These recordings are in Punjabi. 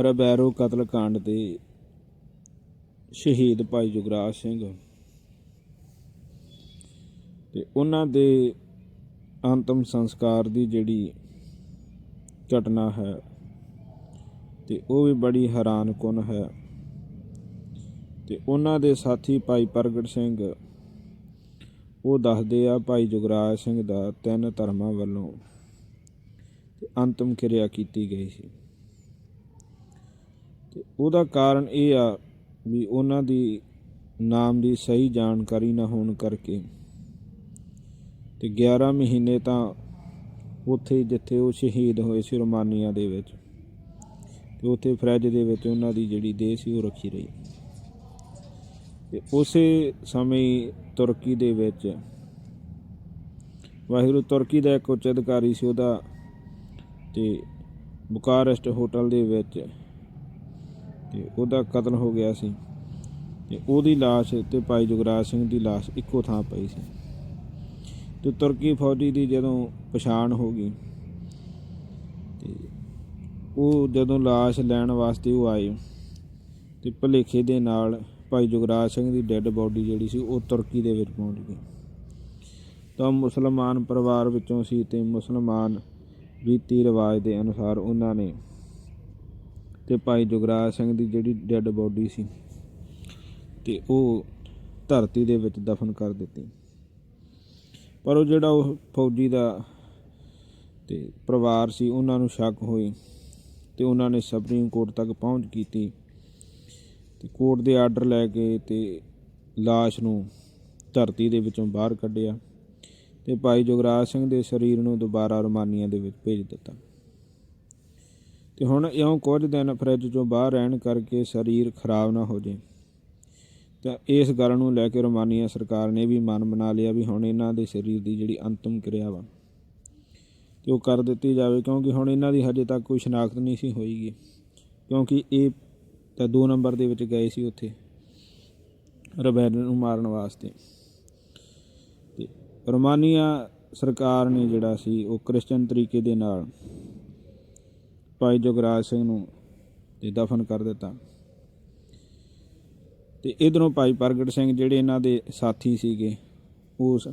ਰਬੈਰੋ ਕਤਲकांड ਦੇ ਸ਼ਹੀਦ ਭਾਈ ਜੁਗਰਾਜ ਸਿੰਘ। ਤੇ ਉਹਨਾਂ ਦੇ ਅੰਤਮ ਸੰਸਕਾਰ ਦੀ ਜਿਹੜੀ ਘਟਨਾ ਹੈ, ਤੇ ਉਹ ਵੀ ਬੜੀ ਹੈਰਾਨਕੁਨ ਹੈ। ਤੇ ਉਹਨਾਂ ਦੇ ਸਾਥੀ ਭਾਈ ਪ੍ਰਗਟ ਸਿੰਘ, ਉਹ ਦੱਸਦੇ ਆ ਭਾਈ ਜੁਗਰਾਜ ਸਿੰਘ ਦਾ ਤਿੰਨ ਧਰਮਾਂ ਵੱਲੋਂ ਤੇ ਅੰਤਮ ਕਿਰਿਆ ਕੀਤੀ ਗਈ ਸੀ। ਤੇ ਉਹਦਾ ਕਾਰਨ ਇਹ ਆ ਵੀ ਉਹਨਾਂ ਦੀ ਨਾਮ ਦੀ ਸਹੀ ਜਾਣਕਾਰੀ ਨਾ ਹੋਣ ਕਰਕੇ। ਤੇ 11 ਮਹੀਨੇ ਤਾਂ ਉੱਥੇ ਜਿੱਥੇ ਉਹ ਸ਼ਹੀਦ ਹੋਏ ਸੀ ਰੋਮਾਨੀਆ ਦੇ ਵਿੱਚ, ਤੇ ਉੱਥੇ ਫਰਿੱਜ ਦੇ ਵਿੱਚ ਉਹਨਾਂ ਦੀ ਜਿਹੜੀ ਦੇਹ ਸੀ ਉਹ ਰੱਖੀ ਰਹੀ। ਤੇ ਉਸੇ ਸਮੇਂ ਤੁਰਕੀ ਦੇ ਵਿੱਚ ਵਾਹਿਗੁਰੂ ਤੁਰਕੀ ਦਾ ਇੱਕ ਉੱਚ ਅਧਿਕਾਰੀ ਸੀ ਉਹਦਾ, ਤੇ ਬੁਕਾਰੈਸਟ ਹੋਟਲ ਦੇ ਵਿੱਚ ਤੇ ਉਹਦਾ ਕਤਲ ਹੋ ਗਿਆ ਸੀ। ਤੇ ਉਹਦੀ ਲਾਸ਼ ਤੇ ਭਾਈ ਜੁਗਰਾਜ ਸਿੰਘ ਦੀ ਲਾਸ਼ ਇੱਕੋ ਥਾਂ ਪਈ ਸੀ। ਤੇ ਤੁਰਕੀ ਫੌਜੀ ਦੀ ਜਦੋਂ ਪਛਾਣ ਹੋ ਗਈ, ਤੇ ਉਹ ਜਦੋਂ ਲਾਸ਼ ਲੈਣ ਵਾਸਤੇ ਉਹ ਆਏ, ਤੇ ਭਲੇਖੇ ਦੇ ਨਾਲ ਭਾਈ ਜੁਗਰਾਜ ਸਿੰਘ ਦੀ ਡੈੱਡ ਬੋਡੀ ਜਿਹੜੀ ਸੀ ਉਹ ਤੁਰਕੀ ਦੇ ਵਿੱਚ ਪਹੁੰਚ ਗਈ। ਤਾਂ ਮੁਸਲਮਾਨ ਪਰਿਵਾਰ ਵਿੱਚੋਂ ਸੀ ਤੇ ਮੁਸਲਮਾਨ ਰੀਤੀ ਰਿਵਾਜ ਦੇ ਅਨੁਸਾਰ ਉਹਨਾਂ ਨੇ ਤੇ ਭਾਈ ਜੁਗਰਾਜ ਸਿੰਘ ਦੀ ਜਿਹੜੀ ਡੈੱਡ ਬੋਡੀ ਸੀ ਤੇ ਉਹ ਧਰਤੀ ਦੇ ਵਿੱਚ ਦਫਨ ਕਰ ਦਿੱਤੀ। ਪਰ ਉਹ ਜਿਹੜਾ ਉਹ ਫੌਜੀ ਦਾ ਤੇ ਪਰਿਵਾਰ ਸੀ, ਉਹਨਾਂ ਨੂੰ ਸ਼ੱਕ ਹੋਈ ਤੇ ਉਹਨਾਂ ਨੇ ਸੁਪਰੀਮ ਕੋਰਟ ਤੱਕ ਪਹੁੰਚ ਕੀਤੀ ਤੇ ਕੋਰਟ ਦੇ ਆਰਡਰ ਲੈ ਕੇ ਤੇ লাশ ਨੂੰ ਧਰਤੀ ਦੇ ਵਿੱਚੋਂ ਬਾਹਰ ਕੱਢਿਆ ਤੇ ਭਾਈ ਜੁਗਰਾਜ ਸਿੰਘ ਦੇ ਸਰੀਰ ਨੂੰ ਦੁਬਾਰਾ ਰੋਮਾਨੀਆ ਦੇ ਵਿੱਚ ਭੇਜ ਦਿੱਤਾ। ਤੇ ਹੁਣ ਇਉਂ ਕੁਝ ਦਿਨ ਫਰਿੱਜ ਚੋਂ ਬਾਹਰ ਰਹਿਣ ਕਰਕੇ ਸਰੀਰ ਖਰਾਬ ਨਾ ਹੋ ਜੇ। ਤਾਂ ਇਸ ਗੱਲ ਨੂੰ ਲੈ ਕੇ ਰੋਮਾਨੀਆ ਸਰਕਾਰ ਨੇ ਵੀ ਮਨ ਬਣਾ ਲਿਆ ਵੀ ਹੁਣ ਇਹਨਾਂ ਦੇ ਸਰੀਰ ਦੀ ਜਿਹੜੀ ਅੰਤਮ ਕਿਰਿਆ ਵਾ, ਤੇ ਉਹ ਕਰ ਦਿੱਤੀ ਜਾਵੇ, ਕਿਉਂਕਿ ਹੁਣ ਇਹਨਾਂ ਦੀ ਹਜੇ ਤੱਕ ਕੋਈ ਸ਼ਨਾਖਤ ਨਹੀਂ ਸੀ ਹੋਈਗੀ, ਕਿਉਂਕਿ ਇਹ ਤਾਂ 2 ਨੰਬਰ ਦੇ ਵਿੱਚ ਗਏ ਸੀ ਉੱਥੇ ਰਬੈਲ ਨੂੰ ਮਾਰਨ ਵਾਸਤੇ। ਤੇ ਰੋਮਾਨੀਆ ਸਰਕਾਰ ਨੇ ਜਿਹੜਾ ਸੀ ਉਹ ਕ੍ਰਿਸਚਨ ਤਰੀਕੇ ਦੇ ਨਾਲ ਭਾਈ ਜੁਗਰਾਜ ਸਿੰਘ ਨੂੰ ਤੇ ਦਫਨ ਕਰ ਦਿੱਤਾ। ਤੇ ਇਧਰੋਂ ਭਾਈ ਪ੍ਰਗਟ ਸਿੰਘ ਜਿਹੜੇ ਇਹਨਾਂ ਦੇ ਸਾਥੀ ਸੀਗੇ, ਉਸ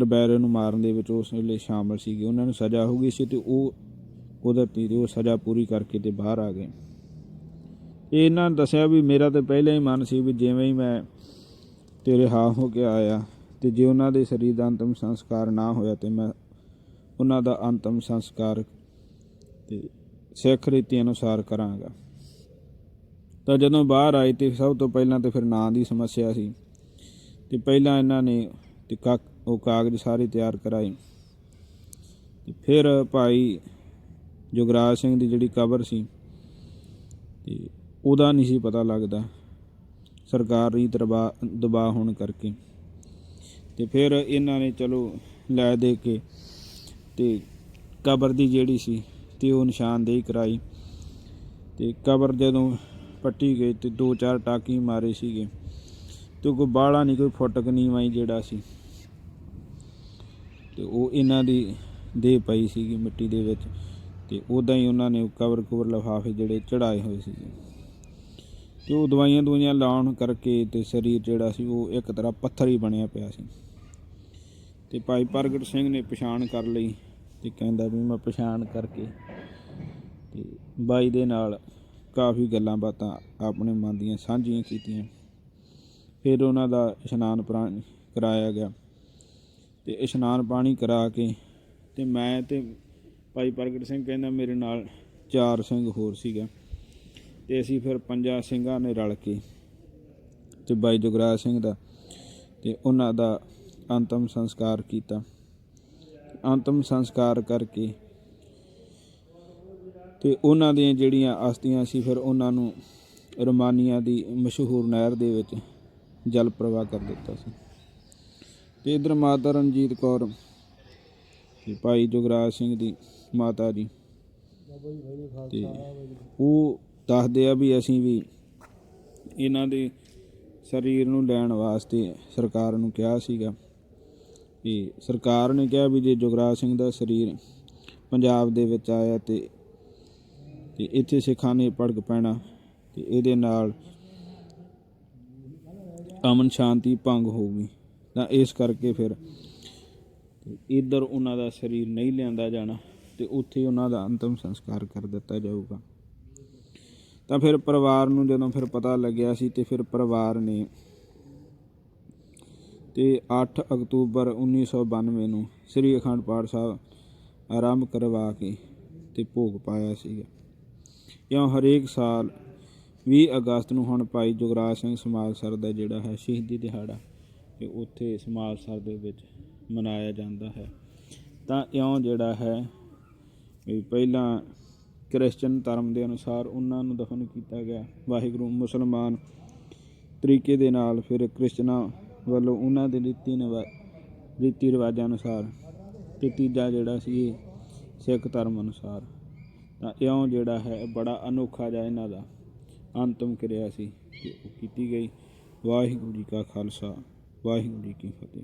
ਰਬੈਰੇ ਨੂੰ ਮਾਰਨ ਦੇ ਵਿੱਚ ਉਸ ਵੇਲੇ ਸ਼ਾਮਲ ਸੀਗੇ। ਉਹਨਾਂ ਨੂੰ ਸਜ਼ਾ ਹੋ ਗਈ ਸੀ ਤੇ ਉਹ ਕੁਦਰਤੀ ਦੀ ਉਹ ਸਜ਼ਾ ਪੂਰੀ ਕਰਕੇ ਤੇ ਬਾਹਰ ਆ ਗਏ। ਇਹਨਾਂ ਨੇ ਦੱਸਿਆ ਵੀ ਮੇਰਾ ਤੇ ਪਹਿਲਾਂ ਹੀ ਮਨ ਸੀ ਵੀ ਜਿਵੇਂ ਹੀ ਮੈਂ ਤੇਰੇ ਹਾਂ ਹੋ ਕੇ ਆਇਆ ਤੇ ਜੇ ਉਹਨਾਂ ਦੇ ਸਰੀਰ ਦਾ ਅੰਤਮ ਸੰਸਕਾਰ ਨਾ ਹੋਇਆ ਤੇ ਮੈਂ ਉਹਨਾਂ ਦਾ ਅੰਤਮ ਸੰਸਕਾਰ ਤੇ ਸਿੱਖ ਰੀਤੀ ਅਨੁਸਾਰ ਕਰਾਂਗਾ। ਤਾਂ ਜਦੋਂ ਬਾਹਰ ਆਏ ਤੇ ਸਭ ਤੋਂ ਪਹਿਲਾਂ ਤੇ ਫਿਰ ਨਾਂ ਦੀ ਸਮੱਸਿਆ ਸੀ। ਤੇ ਪਹਿਲਾਂ ਇਹਨਾਂ ਨੇ ਤੇ ਕਾ ਉਹ ਕਾਗਜ਼ ਸਾਰੇ ਤਿਆਰ ਕਰਾਏ। ਤੇ ਫਿਰ ਭਾਈ ਜੁਗਰਾਜ ਸਿੰਘ ਦੀ ਜਿਹੜੀ ਕਬਰ ਸੀ, ਤੇ ਉਹਦਾ ਨਹੀਂ ਸੀ ਪਤਾ ਲੱਗਦਾ ਸਰਕਾਰੀ ਦਰਬਾ, ਦਬਾਅ ਹੋਣ ਕਰਕੇ। ਤੇ ਫਿਰ ਇਹਨਾਂ ਨੇ ਚਲੋ ਲੈ ਦੇ ਕੇ ਤੇ ਕਬਰ ਦੀ ਜਿਹੜੀ ਸੀ ਤੇ ਉਹ ਨਿਸ਼ਾਨਦੇਹੀ ਕਰਾਈ ਤੇ ਕਬਰ ਜਦੋਂ ਪੱਟੀ ਗਈ ਤੇ ਦੋ ਚਾਰ ਟਾਕੀ ਮਾਰੇ ਸੀਗੇ ਤੇ ਕੋਈ ਬਾਹਲਾ ਨਹੀਂ ਕੋਈ ਫੁੱਟਕ ਨਹੀਂ ਵਾਈ ਜਿਹੜਾ ਸੀ। ਤੇ ਉਹ ਇਹਨਾਂ ਦੀ ਦੇ ਪਈ ਸੀਗੀ ਮਿੱਟੀ ਦੇ ਵਿੱਚ ਤੇ ਉਦਾਂ ਹੀ ਉਹਨਾਂ ਨੇ ਕਵਰ ਕਵਰ ਲਿਫਾਫੇ ਜਿਹੜੇ ਚੜਾਏ ਹੋਏ ਸੀ ਤੇ ਉਹ ਦਵਾਈਆਂ ਦਵਾਈਆਂ ਲਾਉਣ ਕਰਕੇ ਤੇ ਸਰੀਰ ਜਿਹੜਾ ਸੀ ਉਹ ਇੱਕ ਤਰ੍ਹਾਂ ਪੱਥਰ ਹੀ ਬਣਿਆ ਪਿਆ ਸੀ। ਤੇ ਭਾਈ ਪ੍ਰਗਟ ਸਿੰਘ ਨੇ ਪਛਾਣ ਕਰ ਲਈ ਤੇ ਕਹਿੰਦਾ ਵੀ ਮੈਂ ਪਛਾਣ ਕਰਕੇ ਤੇ ਬਾਈ ਦੇ ਨਾਲ ਕਾਫੀ ਗੱਲਾਂ ਬਾਤਾਂ ਆਪਣੇ ਮਨ ਦੀਆਂ ਸਾਂਝੀਆਂ ਕੀਤੀਆਂ। ਫਿਰ ਉਹਨਾਂ ਦਾ ਇਸ਼ਨਾਨ ਪਾਣੀ ਕਰਾਇਆ ਗਿਆ ਤੇ ਇਸ਼ਨਾਨ ਪਾਣੀ ਕਰਾ ਕੇ ਤੇ ਮੈਂ ਤੇ ਭਾਈ ਪ੍ਰਗਟ ਸਿੰਘ ਕਹਿੰਦਾ ਮੇਰੇ ਨਾਲ ਚਾਰ ਸਿੰਘ ਹੋਰ ਸੀਗਾ ਤੇ ਅਸੀਂ ਫਿਰ ਪੰਜਾਂ ਸਿੰਘਾਂ ਨੇ ਰਲ ਕੇ ਤੇ ਬਾਈ ਜੁਗਰਾਜ ਸਿੰਘ ਦਾ ਤੇ ਉਹਨਾਂ ਦਾ ਅੰਤਮ ਸੰਸਕਾਰ ਕੀਤਾ। ਅੰਤਮ ਸੰਸਕਾਰ ਕਰਕੇ ਤੇ ਉਹਨਾਂ ਦੀਆਂ ਜਿਹੜੀਆਂ ਅਸਥੀਆਂ ਸੀ, ਫਿਰ ਉਹਨਾਂ ਨੂੰ ਰੋਮਾਨੀਆ ਦੀ ਮਸ਼ਹੂਰ ਨਹਿਰ ਦੇ ਵਿੱਚ ਜਲ ਪ੍ਰਵਾਹ ਕਰ ਦਿੱਤਾ ਸੀ। ਤੇ ਇਧਰ ਮਾਤਾ ਰਣਜੀਤ ਕੌਰ ਤੇ ਭਾਈ ਜੁਗਰਾਜ ਸਿੰਘ ਦੀ ਮਾਤਾ ਜੀ ਤੇ ਉਹ ਦੱਸਦੇ ਆ ਵੀ ਅਸੀਂ ਵੀ ਇਹਨਾਂ ਦੇ ਸਰੀਰ ਨੂੰ ਲੈਣ ਵਾਸਤੇ ਸਰਕਾਰ ਨੂੰ ਕਿਹਾ ਸੀਗਾ। ਕਿ ਸਰਕਾਰ ਨੇ ਕਿਹਾ ਵੀ ਜੇ ਜੁਗਰਾਜ ਸਿੰਘ ਦਾ ਸਰੀਰ ਪੰਜਾਬ ਦੇ ਵਿੱਚ ਆਇਆ ਤੇ ਤੇ ਇੱਥੇ ਸਿੱਖਾਂ ਨੇ ਭੜਕ ਪੈਣਾ ਤੇ ਇਹਦੇ ਨਾਲ ਅਮਨ ਸ਼ਾਂਤੀ ਭੰਗ ਹੋਊਗੀ। ਤਾਂ ਇਸ ਕਰਕੇ ਫਿਰ ਇੱਧਰ ਉਹਨਾਂ ਦਾ ਸਰੀਰ ਨਹੀਂ ਲਿਆਂਦਾ ਜਾਣਾ ਤੇ ਉੱਥੇ ਉਹਨਾਂ ਦਾ ਅੰਤਮ ਸੰਸਕਾਰ ਕਰ ਦਿੱਤਾ ਜਾਊਗਾ। ਤਾਂ ਫਿਰ ਪਰਿਵਾਰ ਨੂੰ ਜਦੋਂ ਫਿਰ ਪਤਾ ਲੱਗਿਆ ਸੀ ਤੇ ਫਿਰ ਪਰਿਵਾਰ ਨੇ ਤੇ 8 ਅਕਤੂਬਰ 1992 ਨੂੰ ਸ੍ਰੀ ਅਖੰਡ ਪਾਠ ਸਾਹਿਬ ਆਰੰਭ ਕਰਵਾ ਕੇ ਤੇ ਭੋਗ ਪਾਇਆ ਸੀਗਾ। ਇਉਂ ਹਰੇਕ ਸਾਲ 20 ਅਗਸਤ ਨੂੰ ਹੁਣ ਭਾਈ ਜੁਗਰਾਜ ਸਿੰਘ ਸਮਾਜਸਰ ਦਾ ਜਿਹੜਾ ਹੈ ਸ਼ਹੀਦੀ ਦਿਹਾੜਾ ਤੇ ਉੱਥੇ ਸਮਾਜਸਰ ਦੇ ਵਿੱਚ ਮਨਾਇਆ ਜਾਂਦਾ ਹੈ। ਤਾਂ ਇਉਂ ਜਿਹੜਾ ਹੈ ਵੀ ਪਹਿਲਾਂ ਕ੍ਰਿਸਚਨ ਧਰਮ ਦੇ ਅਨੁਸਾਰ ਉਹਨਾਂ ਨੂੰ ਦਫਨ ਕੀਤਾ ਗਿਆ। ਵਾਹਿਗੁਰੂ ਮੁਸਲਮਾਨ ਤਰੀਕੇ ਦੇ ਨਾਲ ਫਿਰ ਕ੍ਰਿਸਚਨਾਂ ਵੱਲੋਂ ਉਹਨਾਂ ਦੇ ਰੀਤੀ ਨਿਵਾ, ਰੀਤੀ ਰਿਵਾਜਾਂ ਅਨੁਸਾਰ ਤੇ ਤੀਜਾ ਜਿਹੜਾ ਸੀ ਇਹ ਸਿੱਖ ਧਰਮ ਅਨੁਸਾਰ। ਤਾਂ ਇਉਂ ਜਿਹੜਾ ਹੈ, ਬੜਾ ਅਨੋਖਾ ਜਿਹਾ ਇਹਨਾਂ ਦਾ ਅੰਤਮ ਕਿਰਿਆ ਸੀ ਕੀਤੀ ਗਈ। ਵਾਹਿਗੁਰੂ ਜੀ ਕਾ ਖਾਲਸਾ, ਵਾਹਿਗੁਰੂ ਜੀ ਕੀ ਫਤਿਹ।